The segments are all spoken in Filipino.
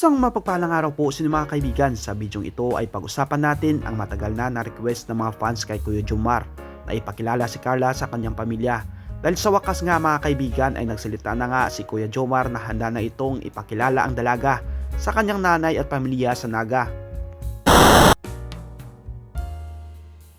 Isang mapagpalang araw po sa mga kaibigan. Sa bidyong ito ay pag-usapan natin ang matagal na na-request ng mga fans kay Kuya Jomar na ipakilala si Carla sa kanyang pamilya. Dahil sa wakas nga mga kaibigan ay nagsalita na nga si Kuya Jomar na handa na itong ipakilala ang dalaga sa kanyang nanay at pamilya sa Naga.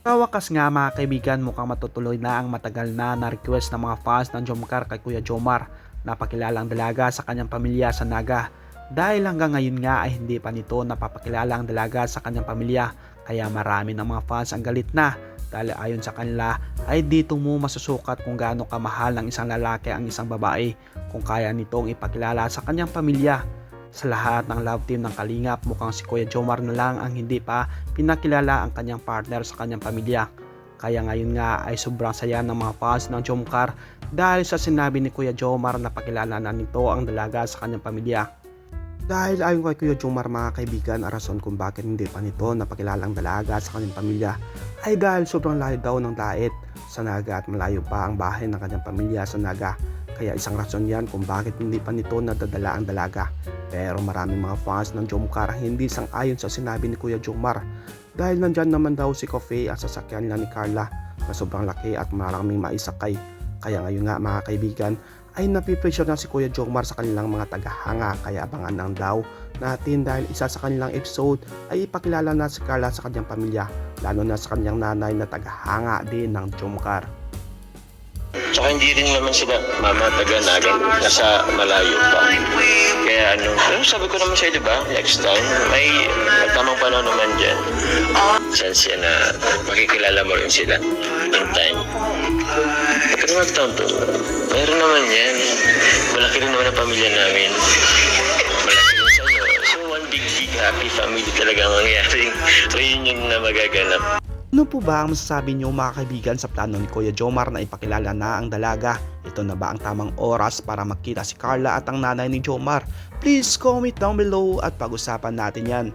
Sa wakas nga mga kaibigan mukhang matutuloy na ang matagal na na-request ng mga fans ng Jomcar kay Kuya Jomar na pakilala ang dalaga sa kanyang pamilya sa Naga. Dahil hanggang ngayon nga ay hindi pa nito napapakilala ang dalaga sa kanyang pamilya kaya marami ng mga fans ang galit na dahil ayon sa kanila ay dito mo masusukat kung gaano kamahal ng isang lalaki ang isang babae kung kaya nitong ipakilala sa kanyang pamilya. Sa lahat ng love team ng Kalingap mukhang si Kuya Jomar na lang ang hindi pa pinakilala ang kanyang partner sa kanyang pamilya. Kaya ngayon nga ay sobrang saya ng mga fans ng Jomcar dahil sa sinabi ni Kuya Jomar na pakilala na nito ang dalaga sa kanyang pamilya. Dahil ayon kay Kuya Jomar mga kaibigan, ang rason kung bakit hindi pa nito napakilala ang dalaga sa kanyang pamilya ay dahil sobrang layo daw ng dait sa Naga at malayo pa ang bahay ng kanyang pamilya sa Naga. Kaya isang rason yan kung bakit hindi pa nito nadadala ang dalaga. Pero maraming mga fans ng Jomcar hindi sang-ayon sa sinabi ni Kuya Jomar dahil nandyan naman daw si Coffee ang sasakyan nila ni Carla na sobrang laki at maraming maisakay. Kaya ngayon nga mga kaibigan ay napipressure na si Kuya Jomar sa kanilang mga tagahanga kaya abangan lang daw natin dahil isa sa kanilang episode ay ipakilala na si Carla sa kanyang pamilya lalo na sa kanyang nanay na tagahanga din ng Jomcar. Tsaka hindi rin naman sila mama taga nasa malayo pa. Ano, pero sabi ko naman sa'yo, di ba? Next time, may tamang panahon naman dyan. Chance yan na makikilala mo rin sila in time. Pero magtaon to, meron naman yan. Malaki rin naman ang pamilya namin. Malaki rin sa inyo. So, one big, big happy family talaga ang mangyaring reunion na magaganap. Ano po ba ang masasabi niyo mga kaibigan sa plano ni Kuya Jomar na ipakilala na ang dalaga? Ito na ba ang tamang oras para makita si Carla at ang nanay ni Jomar? Please comment down below at pag-usapan natin yan.